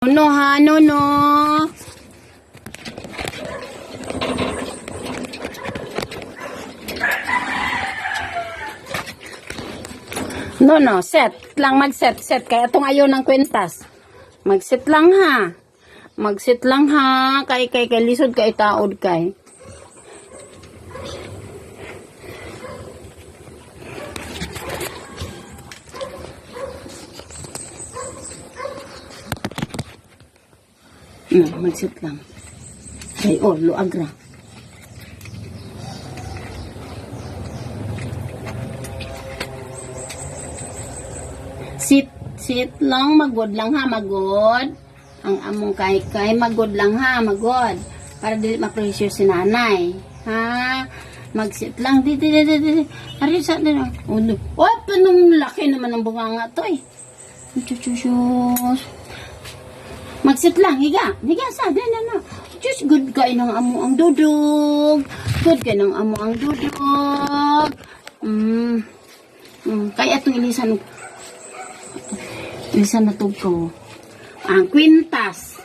No ha, no no. No, no, set. Lang mag-set, set. Kaya itong ayaw ng kwentas. Mag-set lang ha. Mag-set lang ha. Kay, kay, kay, lisod kay, taod kay. No, mag-set lang. Kay, oh, luagra. Sit, sit lang, magod lang ha, magod. Ang among kay kay magod lang ha, magod. Para dili ma-pressure si nanay. Ha? Mag-sit lang. Di, di, di, di, di. Ari sa. Oh, no. oh, panong laki naman ng bunganga to eh. Chuchuchus. Mag-sit lang, higa. Higa sa, din na na. Diyos, good kay ng amo ang dudog. Good kay ng amo ang dudog. Mm. Mm. Kaya itong ilisan Bisa na ko. Ang kwintas.